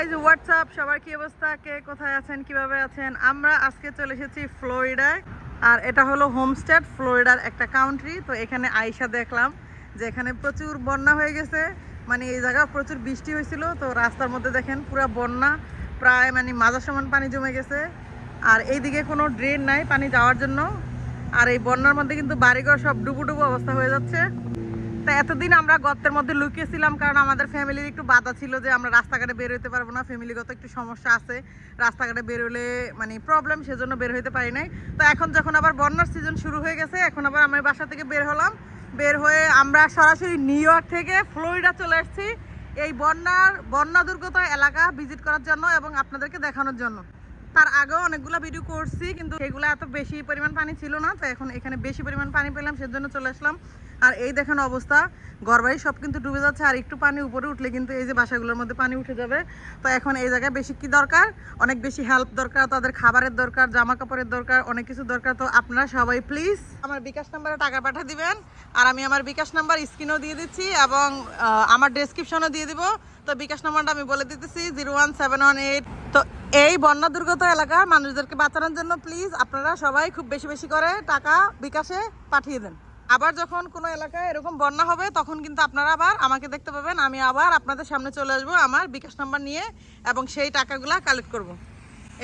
Guys WhatsApp সবার কি অবস্থা? কে কোথায় আছেন? কীভাবে আছেন? আমরা আজকে চলে এসেছি ফ্লোরিডায়। আর এটা হলো হোমস্টেড, ফ্লোরিডার একটা কাউন্ট্রি তো এখানে আইসা দেখলাম যে এখানে প্রচুর বন্যা হয়ে গেছে। মানে এই জায়গা প্রচুর বৃষ্টি হয়েছিল। তো রাস্তার মধ্যে দেখেন পুরো বন্যা। প্রায় মানে মাজার সমান পানি জমে গেছে। আর এইদিকে কোনো ড্রেন নাই পানি যাওয়ার জন্য। আর এই বন্যার মধ্যে কিন্তু বাড়িঘর সব ডুবু ডুবু অবস্থা হয়ে যাচ্ছে। তা এতদিন আমরা গর্তের মধ্যে লুকিয়েছিলাম কারণ আমাদের ফ্যামিলির একটু বাধা ছিল যে আমরা রাস্তাঘাটে বের হইতে পারব না, ফ্যামিলিগত একটু সমস্যা আছে, রাস্তাঘাটে বের হলে মানে প্রবলেম সেজন্য বের হইতে পারি নাই। তো এখন যখন আবার বন্যার সিজন শুরু হয়ে গেছে, এখন আবার আমি বাসা থেকে বের হলাম, বের হয়ে আমরা সরাসরি নিউ ইয়র্ক থেকে ফ্লোরিডা চলে এসেছি এই বন্যার, বন্যা দুর্গত এলাকা ভিজিট করার জন্য এবং আপনাদেরকে দেখানোর জন্য। তার আগেও অনেকগুলো ভিডিও করছি, কিন্তু এগুলো এত বেশি পরিমাণ পানি ছিল না, তো এখন এখানে বেশি পরিমাণ পানি পেলাম, সেজন্য চলে আসলাম। আর এই দেখেন অবস্থা, ঘরবাড়ি সব কিন্তু ডুবে যাচ্ছে, আর একটু পানি উপরে উঠলে কিন্তু এই যে বাসাগুলোর মধ্যে পানি উঠে যাবে। তো এখন এই জায়গায় বেশি কি দরকার? অনেক বেশি হেল্প দরকার, তাদের খাবারের দরকার জামা কাপড়ের দরকার, অনেক কিছু দরকার। তো আপনারা সবাই প্লিজ আমার বিকাশ নাম্বারে টাকা পাঠিয়ে দিবেন, আর আমি আমার বিকাশ নাম্বার স্ক্রিনও দিয়ে দিচ্ছি, এবং আমার ডেসক্রিপশনও দিয়ে দিব। তো বিকাশ নাম্বারটা আমি বলে দিতেছি zero one seven one eight তো এই বন্যা দুর্গত এলাকার মানুষদেরকে বাঁচানোর জন্য প্লিজ আপনারা সবাই খুব বেশি বেশি করে টাকা বিকাশে পাঠিয়ে দেন। আবার যখন কোনো এলাকায় এরকম বন্যা হবে, তখন কিন্তু আপনারা আবার আমাকে দেখতে পাবেন, আমি আবার আপনাদের সামনে চলে আসব আমার বিকাশ নাম্বার নিয়ে এবং সেই টাকাগুলা কালেক্ট করব।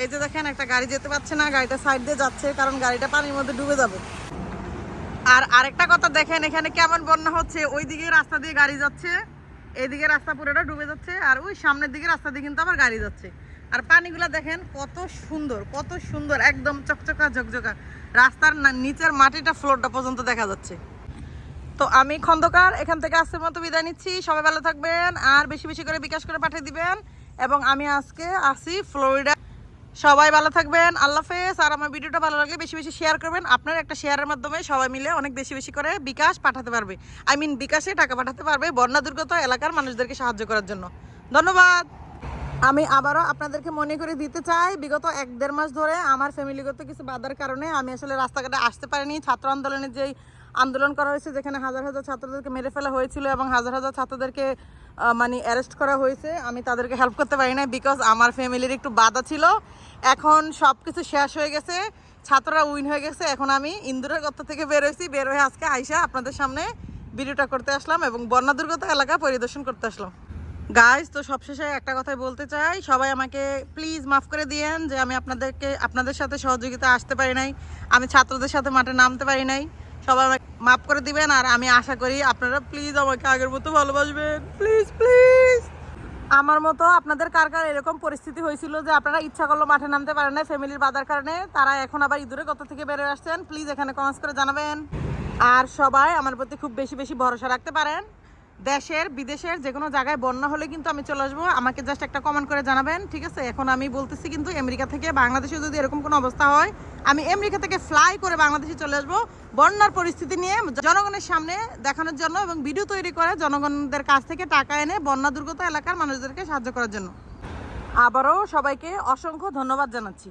এই যে দেখেন, একটা গাড়ি যেতে পারছে না, গাড়িটা সাইড দিয়ে যাচ্ছে, কারণ গাড়িটা পানির মধ্যে ডুবে যাবে। আর আরেকটা কথা দেখেন, এখানে কেমন বন্যা হচ্ছে ওই দিকে রাস্তা দিয়ে গাড়ি যাচ্ছে, এইদিকে রাস্তা পুরোটা ডুবে যাচ্ছে, আর ওই সামনের দিকে রাস্তা দিয়ে কিন্তু আবার গাড়ি যাচ্ছে। আর পানিগুলা দেখেন কত সুন্দর কত সুন্দর, একদম চকচকা ঝকঝকা। রাস্তার নিচের মাটিটা ফ্লোরটা পর্যন্ত দেখা যাচ্ছে। তো আমি খন্দকার, এখান থেকে আজকের মতো বিদায় নিচ্ছি। সবাই ভালো থাকবেন, আর বেশি বেশি করে বিকাশ করে পাঠিয়ে দিবেন। এবং আমি আজকে আসি ফ্লোরিডা। সবাই ভালো থাকবেন, আল্লাহ হাফেজ। আর আমার ভিডিওটা ভালো লাগলে বেশি বেশি শেয়ার করবেন। আপনার একটা শেয়ারের মাধ্যমে সবাই মিলে অনেক বেশি বেশি করে বিকাশ পাঠাতে পারবে। আই মিন বিকাশে টাকা পাঠাতে পারবে বন্যা দুর্গত এলাকার মানুষদেরকে সাহায্য করার জন্য। ধন্যবাদ! আমি আবারও আপনাদেরকে মনে করে দিতে চাই, বিগত এক দেড় মাস ধরে আমার ফ্যামিলিগত কিছু বাধার কারণে আমি আসলে রাস্তাঘাটে আসতে পারিনি। ছাত্র আন্দোলনের যেই আন্দোলন করা হয়েছে, যেখানে হাজার হাজার ছাত্রদেরকে মেরে ফেলা হয়েছিল এবং হাজার হাজার ছাত্রদেরকে মানে অ্যারেস্ট করা হয়েছে, আমি তাদেরকে হেল্প করতে পারি না বিকজ আমার ফ্যামিলির একটু বাধা ছিল। এখন সব কিছু শেষ হয়ে গেছে, ছাত্ররা উইন হয়ে গেছে। এখন আমি ইন্দুরের গর্ত থেকে বের হয়েছি, বের হয়ে আজকে আইসা আপনাদের সামনে ভিডিওটা করতে আসলাম এবং বন্যা দুর্গত এলাকা পরিদর্শন করতে আসলাম। গাইজ তো সবশেষে একটা কথাই বলতে চাই। সবাই আমাকে প্লিজ মাফ করে দিয়েন যে আমি আপনাদেরকে, আপনাদের সাথে সহযোগিতা আসতে পারি নাই। আমি ছাত্রদের সাথে মাঠে নামতে পারি নাই। সবাই আমাকে মাফ করে দিবেন আর আমি আশা করি আপনারা প্লিজ আমাকে আগের মতো ভালোবাসবেন। প্লিজ প্লিজ আমার মতো আপনাদের কার কার এরকম পরিস্থিতি হয়েছিল যে আপনারা ইচ্ছা করল মাঠে নামতে পারেন না ফ্যামিলির বাধার কারণে, তারা এখন আবার ইঁদুরে কত থেকে বেরোয় আসছেন। প্লিজ এখানে কমেন্টস করে জানাবেন। আর সবাই আমার প্রতি খুব বেশি বেশি ভরসা রাখতে পারেন। দেশের, বিদেশের যে কোনো জায়গায় বন্যা হলে কিন্তু আমি চলে আসব। আমাকে জাস্ট একটা কমেন্ট করে জানাবেন, ঠিক আছে? এখন আমি বলতেছি কিন্তু আমেরিকা থেকে বাংলাদেশে যদি এরকম কোনো অবস্থা হয়, আমি আমেরিকা থেকে ফ্লাই করে বাংলাদেশে চলে আসব। বন্যার পরিস্থিতি নিয়ে জনগণের সামনে দেখানোর জন্য এবং ভিডিও তৈরি করে জনগণদের কাছ থেকে টাকা এনে বন্যা দুর্গত এলাকার মানুষদেরকে সাহায্য করার জন্য। আবারও সবাইকে অসংখ্য ধন্যবাদ জানাচ্ছি।